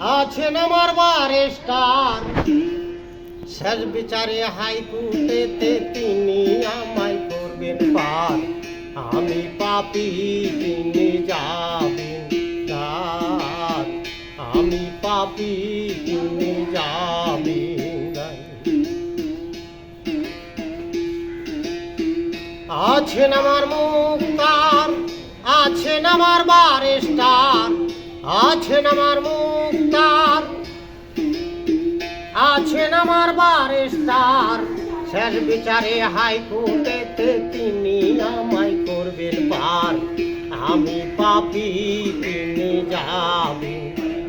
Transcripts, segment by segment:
আছেন আমার বারেস্টার শেষ বিচারে হাইকোর্টেতে তিনি আমায় করবেন পার। আমি পাপি তিনি যাবেন দার আমি পাপি তিনি যাবেন। আছেন আমার মুক্তার আছেন আমার বারেস্টার আছেন আমার মুক্তার, আছেন আমার বারেস্টার শেষ বিচারে হাইকোর্টেতে তিনি আমায় করবেন পার। আমি পাপি, তিনি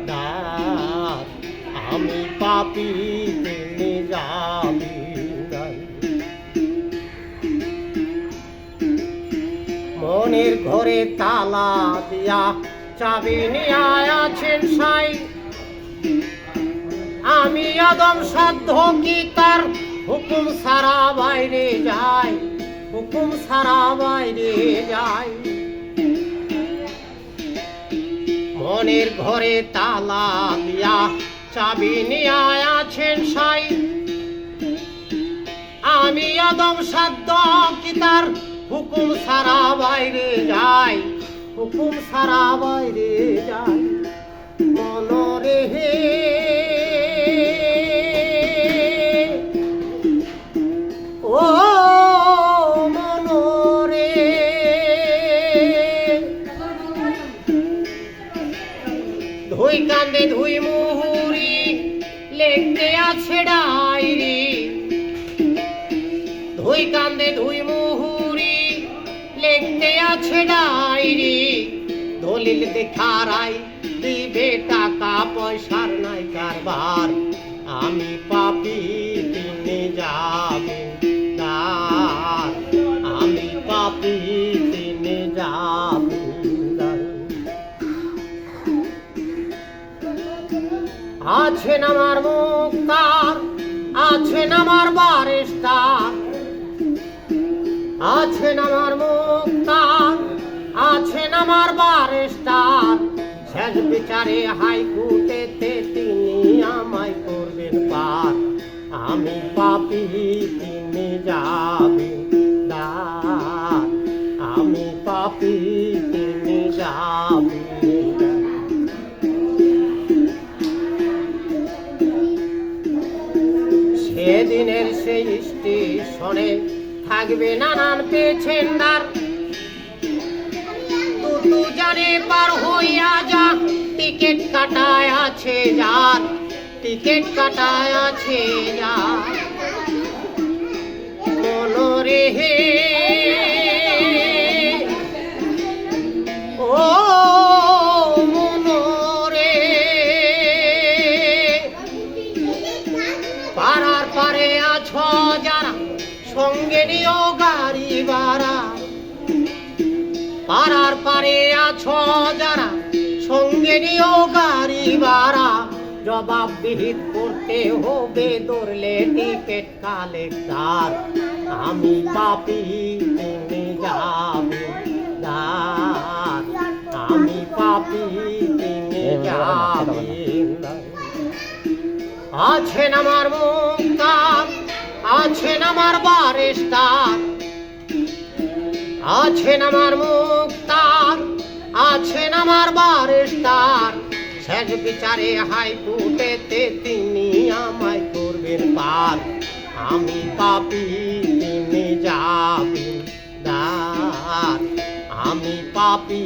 দার। আমি পাপি, তিনি দার। মনের ঘরে তালা দিয়া চাবি নিয়ে আছেন সাই। আমি আদম সাধ্য কি তার হুকুম সারা বাইরে যাই, হুকুম সারা বাইরে যাই। মনের ঘরে তালা দিয়া চাবি নিয়ে আছেন সাই। আমি আদম সাধ্য কি তার হুকুম সারা বাইরে যাই হুকুম সারা বাইরে যাই মনরে হে। ও মনরে ধুই কান্দে ধুই মুহুরি ধুই কান্দে ধুই মুহুরি লেখতে আছে ডাইরি দলিল দেখারাই দিবে টাকা, পয়সার নাই কারবার। আমি পাপি তিনি যাবে আমি পাপি তিনি যাবে আছেন আমার মুক্তার, আছেন আমার বারেস্টার আছেন আমার মুক্তার বিচারে হাইকোর্টেতে তিনি আমায় করবেন পার আমি পাপি তিনি দার আমি পাপি তিনি দার। সেদিনের সেই স্টেশনে থাকবে নানান পেছেন্দার। তুতু জানে পার হইয়া টিকিট কাটায় আছে যার, টিকিট কাটায় আছে যার। হে। পারে আছো সঙ্গে নিও গাড়ি ভাড়া। পারে আছো যারা নিও গাড়ি ভাড়া। জবাব বিহিত করতে হবে দৌড়লে টিকিট কালেক্টার। আমি পাপি তুমি যাবে দার আমি পাপি তুমি যাবে। আছেন আমার মুক্তার আছেন আমার বারেস্টার আছেন আমার মুক্তার। আছেন আমার বারেস্তার শেষ বিচারে হাইকোর্টেতে তিনি আমায় করবেন পার। আমি পাপি তিনি যাবেন দার। আমি পাপি